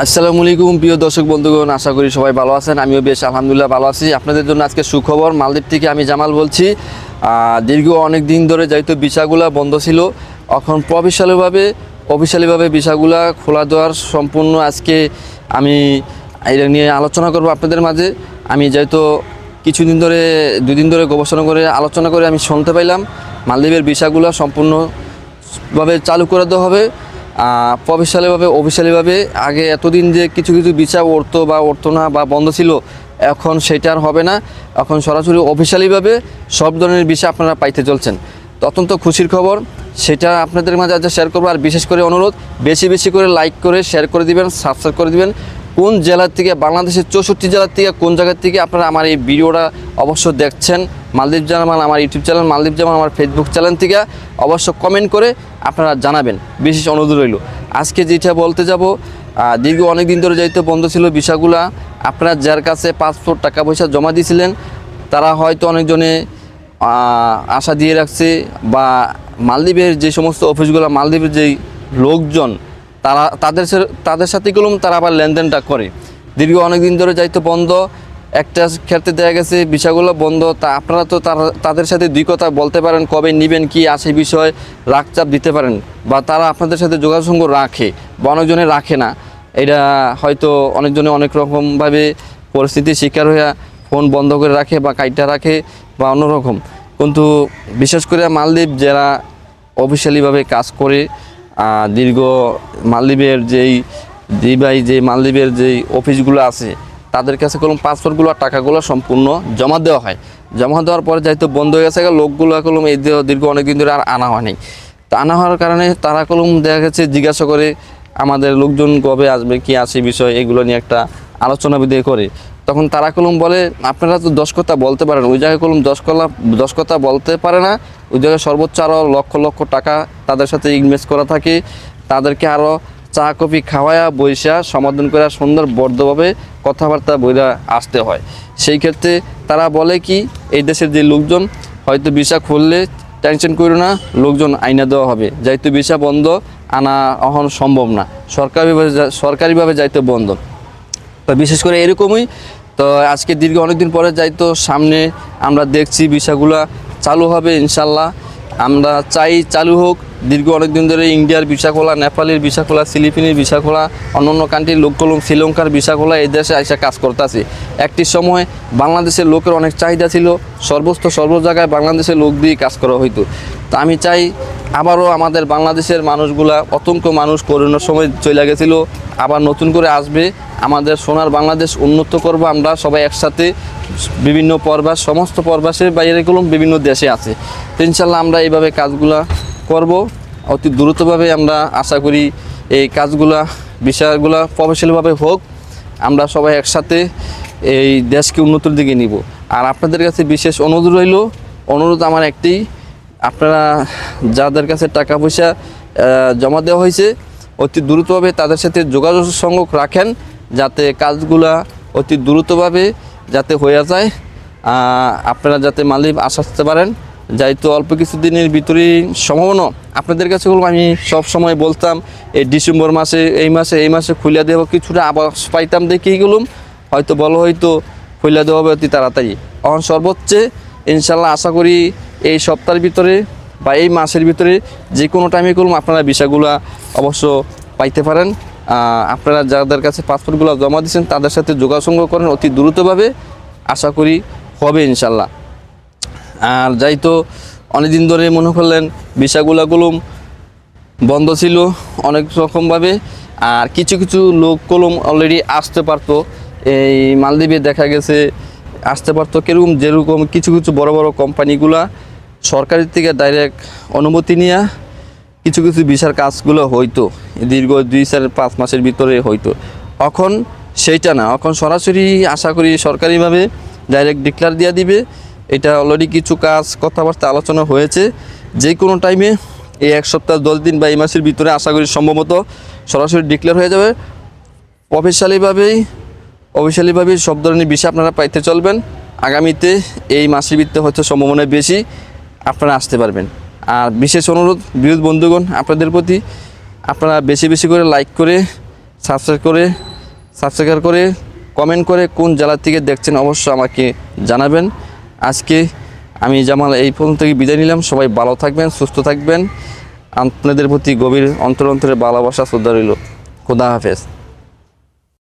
আসসালামু আলাইকুম, প্রিয় দর্শক বন্ধুগণ, আশা করি সবাই ভালো আছেন। আমিও বেশ আলহামদুলিল্লাহ ভালো আছি। আপনাদের জন্য আজকে সুখবর, মালদ্বীপ থেকে আমি জামাল বলছি। দীর্ঘ অনেক দিন ধরে যেহেতু ভিসাগুলা বন্ধ ছিল, এখন প্রফেশনালিভাবে অফিসিয়ালিভাবে ভিসাগুলা খোলা দেওয়ার সম্পূর্ণ আজকে আমি এটা নিয়ে আলোচনা করব আপনাদের মাঝে। আমি যেহেতু কিছুদিন ধরে, দুদিন ধরে গবেষণা করে, আলোচনা করে আমি শুনতে পাইলাম, মালদ্বীপের ভিসাগুলা সম্পূর্ণভাবে চালু করে দেওয়া হবে। প্রফেশনালিভাবে অফিসিয়ালিভাবে আগে এতদিন যে কিছু কিছু বিচার উঠতো বা উঠতো না বা বন্ধ ছিল, এখন সেটা আর হবে না। এখন সরাসরি অফিসিয়ালিভাবে সব ধরনের বিষয় আপনারা পাইতে চলছেন। অত্যন্ত খুশির খবর, সেটা আপনাদের মাঝে আজ শেয়ার করব। আর বিশেষ করে অনুরোধ, বেশি বেশি করে লাইক করে শেয়ার করে দিবেন সাবস্ক্রাইব করে দিবেন। কোন জেলার থেকে, বাংলাদেশের চৌষট্টি জেলার থেকে, কোন জায়গার থেকে আপনারা আমার এই ভিডিওটা অবশ্য দেখছেন মালদ্বীপ জামাল আমার ইউটিউব চ্যানেল, মালদ্বীপ জামাল আমার ফেসবুক চ্যানেল থেকে অবশ্য কমেন্ট করে আপনারা জানাবেন। বিশেষ অনুরোধ রইল। আজকে যেটা বলতে যাব দীর্ঘ অনেক দিন ধরে যাইতে বন্ধ ছিল বিষয়গুলা, আপনারা যার কাছে পাসপোর্ট টাকা পয়সা জমা দিয়েছিলেন, তারা হয়তো অনেকজনে আশা দিয়ে রাখছে বা মালদ্বীপের যে সমস্ত অফিসগুলো, মালদ্বীপের যেই লোকজন, তারা, তাদের তাদের সাথে গেলেও তারা আবার লেনদেনটা করে। দীর্ঘ অনেক দিন ধরে যাইতে বন্ধ একটা ক্ষেত্রে দেখা গেছে, বিষয়গুলো বন্ধ। তা আপনারা তো তারা- তাদের সাথে দুই কথা বলতে পারেন, কবে নেবেন, কি আছে বিষয়, রাগচাপ দিতে পারেন। বা তারা আপনাদের সাথে যোগাযোগ রাখে, বা অনেকজনে রাখে না। এটা হয়তো অনেকজনে অনেক রকমভাবে পরিস্থিতির শিকার হয়ে ফোন বন্ধ করে রাখে বা কাইটা রাখে বা অন্যরকম কিন্তু বিশেষ করে মালদ্বীপ যারা অফিসিয়ালিভাবে কাজ করে দীর্ঘ মালদ্বীপের যেই, দিবাই যে মালদ্বীপের যেই অফিসগুলো আছে তাদের কাছে কোনো পাসপোর্টগুলো আর টাকাগুলো সম্পূর্ণ জমা দেওয়া হয়। জমা দেওয়ার পরে যেহেতু বন্ধ হয়ে গেছে লোকগুলো কলম এই দীর্ঘ অনেক দিন ধরে আর আনা হয়নি। তা আনা হওয়ার কারণে তারা কলম দেখা গেছে, জিজ্ঞাসা করে আমাদের লোকজন কবে আসবে, কি আছে বিষয়, এগুলো নিয়ে একটা আলোচনা বিধেয় করে। তখন তারা কলম বলে, আপনারা তো দশ কথা বলতে পারেন, ওই জায়গায় কলম দশ কলা দশ কথা বলতে পারে না। ওই জায়গায় সর্বোচ্চ আরও লক্ষ লক্ষ টাকা তাদের সাথে ইনভেস্ট করা থাকে। তাদেরকে আরও চা, কফি খাওয়ায়া বৈশা সমাধান করে সুন্দর বদ্ধভাবে কথাবার্তা বইরা আসতে হয়। সেই ক্ষেত্রে তারা বলে কি, এই দেশের যে লোকজন, হয়তো ভিসা খুললে টেনশন করো না, লোকজন আইনা দেওয়া হবে। যাইতে ভিসা বন্ধ, আনা অহন সম্ভব না। সরকারিভাবে সরকারিভাবে যাইতে বন্ধ। তো বিশেষ করে এরকমই, তো আজকে দীর্ঘ অনেকদিন পরে যাই তো সামনে আমরা দেখছি বিষয়গুলো চালু হবে ইনশাল্লাহ। আমরা চাই চালু হোক, দীর্ঘ অনেকদিন ধরে ইন্ডিয়ার ভিসা খোলা নেপালের ভিসা খোলা ফিলিপিনের ভিসা খোলা অন্য অন্য কান্ট্রির লোক শ্রীলঙ্কার ভিসা খোলা এই দেশে আইসা কাজ করতেছে। একটি সময় বাংলাদেশের লোকের অনেক চাহিদা ছিল সর্বস্ত সর্ব জায়গায় বাংলাদেশের লোক দিয়ে কাজ করা হইতো। তা আমি চাই আবারও আমাদের বাংলাদেশের মানুষগুলা অতঙ্ক মানুষ করোনার সময় চলে গেছিল, আবার নতুন করে আসবে। আমাদের সোনার বাংলাদেশ উন্নত করব আমরা সবাই একসাথে। বিভিন্ন পর্বাস, সমস্ত পর্বাসের বাইরে গেলাম বিভিন্ন দেশে আছে। ইনশাল্লাহ আমরা এইভাবে কাজগুলা করব। অতি দ্রুতভাবে আমরা আশা করি এই কাজগুলা, বিষয়গুলা প্রফেশনালভাবে হোক, আমরা সবাই একসাথে এই দেশকে উন্নতির দিকে নিব। আর আপনাদের কাছে বিশেষ অনুরোধ রইল, অনুরোধ আমার একটি আপনারা যাদের কাছে টাকা পয়সা জমা দেওয়া হয়েছে, অতি দ্রুতভাবে তাদের সাথে যোগাযোগ সংযোগ রাখেন যাতে কাজগুলা অতি দ্রুতভাবে যাতে হয়ে যায়। আপনারা যাতে মালিক আসাতে পারেন। যাইতো অল্প কিছু দিনের ভিতরেই সম্ভাবনা, আপনাদের কাছে বলব আমি সব সময় বলতাম, এই ডিসেম্বর মাসে, এই মাসে এই মাসে খুলিয়া দেওয়া কিছুটা আবাস পাইতাম দেখেই গেলাম। হয়তো বলো হয়তো খুলিয়া দেওয়া হবে অতি তাড়াতাড়ি। এখন সর্বোচ্চে, ইনশাল্লাহ আশা করি এই সপ্তাহের ভিতরে বা এই মাসের ভিতরে যে কোনো টাইমে করুন, আপনারা বিষয়গুলো অবশ্য পাইতে পারেন। আপনারা যাদের কাছে পাসপোর্টগুলো জমা দিচ্ছেন তাদের সাথে যোগাযোগ করেন অতি দ্রুতভাবে। আশা করি হবে ইনশাল্লাহ আর যাই তো, অনেকদিন ধরে মনে করলেন বিষয়গুলো কলম বন্ধ ছিল অনেক রকমভাবে, আর কিছু কিছু লোক কলম অলরেডি আসতে পারতো। এই মালদ্বীপে দেখা গেছে, আসতে পারতো কীরকম, যেরকম কিছু কিছু বড় বড় কোম্পানিগুলা সরকারের থেকে ডাইরেক্ট অনুমতি নিয়ে কিছু কিছু ভিসার কাজগুলো হইতো দীর্ঘ দুই চার পাঁচ মাসের ভিতরে হইতো এখন সেইটা না, এখন সরাসরি আশা করি সরকারিভাবে ডাইরেক্ট ডিক্লার দিয়ে দিবে। এটা অলরেডি কিছু কাজ, কথাবার্তা, আলোচনা হয়েছে। যে কোনো টাইমে এই এক সপ্তাহ, দশ দিন বা এই মাসের ভিতরে আশা করি সম্ভবত সরাসরি ডিক্লেয়ার হয়ে যাবে। অফিসিয়ালিভাবেই অফিসিয়ালিভাবেই সব ধরনের বিষয় আপনারা পাইতে চলবেন। আগামীতে এই মাসের ভিত্তিতে হচ্ছে সম্ভাবনা বেশি। আপনারা আসতে পারবেন। আর বিশেষ অনুরোধ, বিরোধ বন্ধুগণ, আপনাদের প্রতি আপনারা বেশি বেশি করে লাইক করে সাবস্ক্রাইব করে সাবস্ক্রাইব করে কমেন্ট করে কোন জেলা থেকে দেখছেন অবশ্য আমাকে জানাবেন। আজকে আমি জামাল এই পর্যন্ত থেকে বিদায় নিলাম। সবাই ভালো থাকবেন, সুস্থ থাকবেন। আপনাদের প্রতি গভীর অন্তর অন্তরে ভালোবাসা, শ্রদ্ধা রইল। খোদা হাফেজ।